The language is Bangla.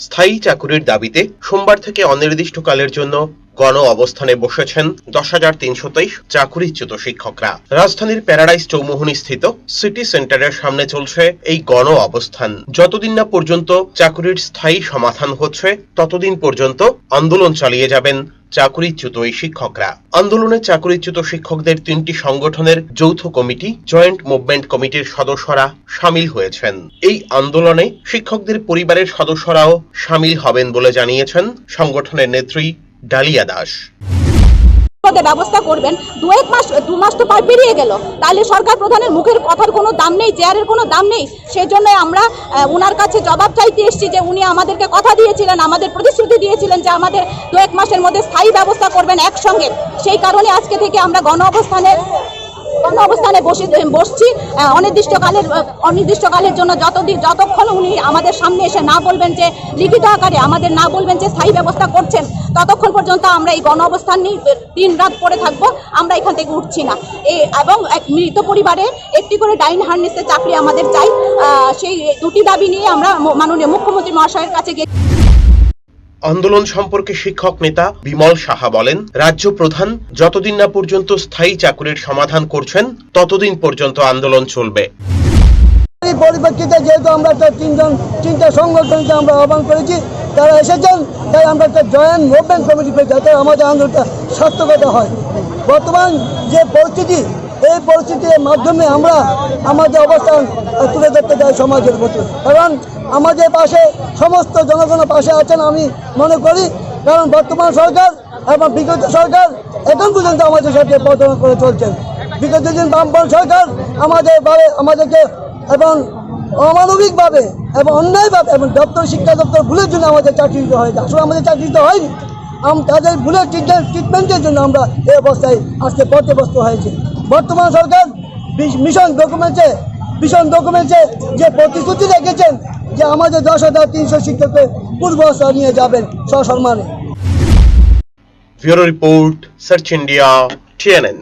স্থায়ী চাকুরির দাবিতে সোমবার থেকে অনির্দিষ্টকালের জন্য গণ অবস্থানে বসেছেন দশ হাজার তিনশো তেইশ চাকুরিচ্যুত শিক্ষকরা। রাজধানীর প্যারাডাইস চৌমুহনী স্থিত সিটি সেন্টারের সামনে চলছে এই গণ অবস্থান। যতদিন না পর্যন্ত চাকুরির স্থায়ী সমাধান হচ্ছে, ততদিন পর্যন্ত আন্দোলন চালিয়ে যাবেন চাকুরিচ্যুত এই শিক্ষকরা। আন্দোলনে চাকরিচ্যুত শিক্ষকদের তিনটি সংগঠনের যৌথ কমিটি, জয়েন্ট মুভমেন্ট কমিটির সদস্যরা সামিল হয়েছেন। এই আন্দোলনে শিক্ষকদের পরিবারের সদস্যরাও সামিল হবেন বলে জানিয়েছেন সংগঠনের নেত্রী ডালিয়া দাস। পদে ব্যবস্থা করবেন, দু এক মাস, দু মাস তো পার পেরিয়ে গেল। তাহলে সরকার প্রধানের মুখের কথার কোনো দাম নেই, চেয়ারের কোনো দাম নেই। সেই জন্য আমরা ওনার কাছে জবাব চাইতে এসেছি যে উনি আমাদেরকে কথা দিয়েছিলেন, আমাদের প্রতিশ্রুতি দিয়েছিলেন যে আমাদের দু এক মাসের মধ্যে স্থায়ী ব্যবস্থা করবেন একসঙ্গে। সেই কারণে আজকে থেকে আমরা গণ অবস্থানে গণ অবস্থানে বসে বসছি। অনির্দিষ্টকালের অনির্দিষ্টকালের জন্য যতদিন যতক্ষণ উনি আমাদের সামনে এসে না বলবেন যে লিখিত আকারে আমাদের না বলবেন যে স্থায়ী ব্যবস্থা করছেন, ততক্ষণ পর্যন্ত আমরা এই গণ অবস্থান নিয়ে দিন রাত পড়ে থাকব, আমরা এখান থেকে উঠছি না। এই এবং এক মৃত পরিবারে একটি করে ডাইন হার্নেসের চাকরি আমাদের চাই। সেই দুটি দাবি নিয়ে আমরা মাননীয় মুখ্যমন্ত্রী মহাশয়ের কাছে গিয়ে আন্দোলন সম্পর্কে শিক্ষক নেতা বিমল সাহা বলেন, রাজ্য প্রধান যতদিন না পর্যন্ত স্থায়ী চাকুরির সমাধান করছেন, ততদিন পর্যন্ত আন্দোলন চলবে। পরিপ্রেক্ষিতে যেহেতু আমরা একটা তিনজন, তিনটা আমরা আহ্বান করেছি, তারা এসেছেন, তাই আমরা একটা জয়েন্ট মুভমেন্ট কমিটি পেয়েছি, যাতে আমাদের আন্দোলনটা হয়। বর্তমান যে পরিস্থিতি এই পরিস্থিতির মাধ্যমে আমরা আমাদের অবস্থান তুলে ধরতে চাই সমাজের প্রতি। কারণ আমাদের পাশে সমস্ত জনগণের পাশে আছেন আমি মনে করি, কারণ বর্তমান সরকার এবং বিগত সরকার এখন পর্যন্ত আমাদের সাথে প্রতারণা করে চলছেন। বিগত দিন বামপন সরকার আমাদের আমাদেরকে এবং অমানবিকভাবে এবং অন্যায়ভাবে এবং দপ্তর, শিক্ষা দপ্তর ভুলের জন্য আমাদের চাকরি দিতে হয়েছে আসলে আমাদের চাকরি দিতে হয়নি। তাদের ভুলের ট্রিটমেন্ট ট্রিটমেন্টের জন্য আমরা এই অবস্থায় আজকে পথ্যবস্ত হয়েছে। বর্তমান সরকার মিশন ডকুমেন্টে মিশন ডকুমেন্টে যে প্রতিশ্রুতি রেখেছেন যে আমাদের দশ হাজার তিনশো শিক্ষককে পূর্ব নিয়ে যাবেন সসম্মানে bureau report, search India, TNN.